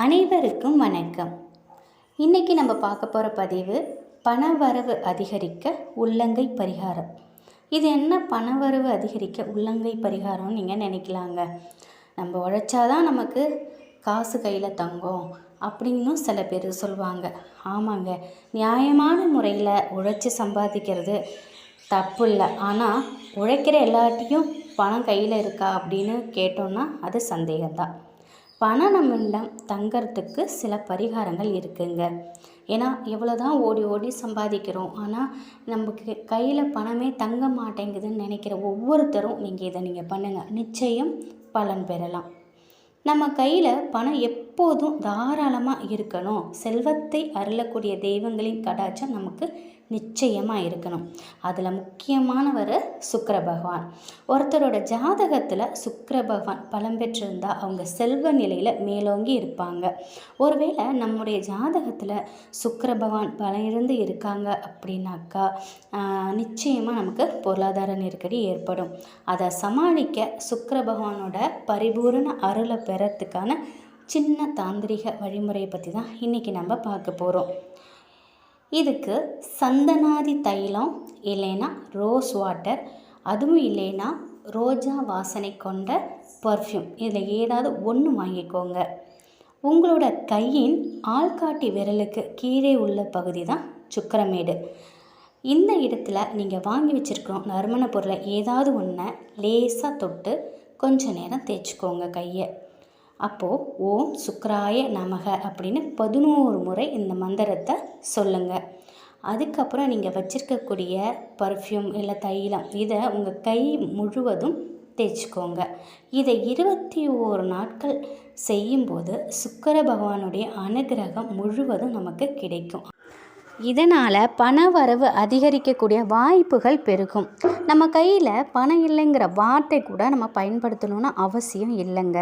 அனைவருக்கும் வணக்கம். இன்றைக்கி நம்ம பார்க்க போகிற பதிவு பணவரவு அதிகரிக்க உள்ளங்கை பரிகாரம். இது என்ன பணவரவு அதிகரிக்க உள்ளங்கை பரிகாரம்னு நீங்கள் நினைக்கலாங்க. நம்ம உழைச்சாதான் நமக்கு காசு கையில் தங்கும் அப்படின்னும் சில பேர் சொல்லுவாங்க ஆமாங்க நியாயமான முறையில் உழைச்சி சம்பாதிக்கிறது தப்பு இல்லை ஆனால் உழைக்கிற எல்லார்ட்டையும் பணம் கையில் இருக்கா அப்படின்னு கேட்டோன்னா அது சந்தேகம்தான். பணம் நம்மிடம் தங்கறதுக்கு சில பரிகாரங்கள் இருக்குங்க. ஏன்னா எவ்வளோ தான் ஓடி ஓடி சம்பாதிக்கிறோம். ஆனால் நமக்கு கையில் பணமே தங்க மாட்டேங்குதுன்னு நினைக்கிற ஒவ்வொருத்தரும் நீங்கள் இதை நீங்கள் பண்ணுங்கள் நிச்சயம் பலன் பெறலாம். நம்ம கையில் பணம் எப் எப்போதும் தாராளமாக இருக்கணும். செல்வத்தை அருளக்கூடிய தெய்வங்களின் கடாச்சம் நமக்கு நிச்சயமாக இருக்கணும். அதில் முக்கியமானவர் சுக்கர பகவான். ஒருத்தரோட ஜாதகத்தில் சுக்கர பகவான் பலம் பெற்றிருந்தால் அவங்க செல்வ நிலையில் மேலோங்கி இருப்பாங்க. ஒருவேளை நம்முடைய ஜாதகத்தில் சுக்கர பகவான் பலம் இருந்து இருக்காங்க அப்படின்னாக்கா நிச்சயமாக நமக்கு பொருளாதார நெருக்கடி ஏற்படும். அதை சமாளிக்க சுக்கர பகவானோட பரிபூரண அருளை பெறத்துக்கான சின்ன தாந்திரிக வழிமுறையை பற்றி தான் இன்றைக்கி நம்ம பார்க்க போகிறோம் இதுக்கு சந்தனாதி தைலம் இல்லைன்னா ரோஸ் வாட்டர் அதுவும் இல்லைன்னா ரோஜா வாசனை கொண்ட பர்ஃப்யூம் இதில் ஏதாவது ஒன்று வாங்கிக்கோங்க. உங்களோட கையின் ஆள்காட்டி விரலுக்கு கீழே உள்ள பகுதி தான் சுக்கரமேடு. இந்த இடத்துல நீங்கள் வாங்கி வச்சுருக்கிறோம் நறுமண பொருளை ஏதாவது ஒன்றை லேசாக தொட்டு கொஞ்சம் நேரம் தேய்ச்சிக்கோங்க கையை. அப்போது ஓம் சுக்கராய நமக அப்படின்னு பதினோரு முறை இந்த மந்திரத்தை சொல்லுங்கள் அதுக்கப்புறம் நீங்கள் வச்சுருக்கக்கூடிய பர்ஃப்யூம் இல்லை தைலம் இதை உங்கள் கை முழுவதும் தேய்ச்சிக்கோங்க. இதை இருபத்தி ஓரு நாட்கள் செய்யும்போது சுக்கர பகவானுடைய அனுகிரகம் முழுவதும் நமக்கு கிடைக்கும். இதனால் பண வரவு அதிகரிக்கக்கூடிய வாய்ப்புகள் பெருகும். நம்ம கையில் பணம் இல்லைங்கிற வார்த்தை கூட நம்ம பயன்படுத்தணும்னு அவசியம் இல்லைங்க.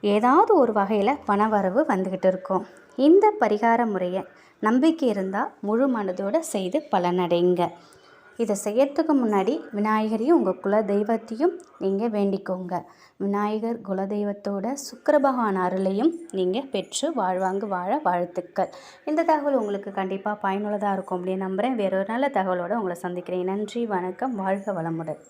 ஏதாவது ஒரு வகையில் பண வரவு வந்துக்கிட்டு இருக்கும். இந்த பரிகார முறையை நம்பிக்கை இருந்தால் முழு மனதோடு செய்து பலனடைங்க இதை செய்யறதுக்கு முன்னாடி விநாயகரையும் உங்கள் குல தெய்வத்தையும் நீங்கள் வேண்டிக்கோங்க. விநாயகர் குலதெய்வத்தோட சுக்கர பகவான் அருளையும் நீங்கள் பெற்று வாழ்வாங்கு வாழ வாழ்த்துக்கள். இந்த தகவல் உங்களுக்கு கண்டிப்பாக பயனுள்ளதாக இருக்கும் அப்படின்னு நம்புகிறேன் வேறொரு நல்ல தகவலோடு உங்களை சந்திக்கிறேன். நன்றி வணக்கம். வாழ்க வளமுடன்.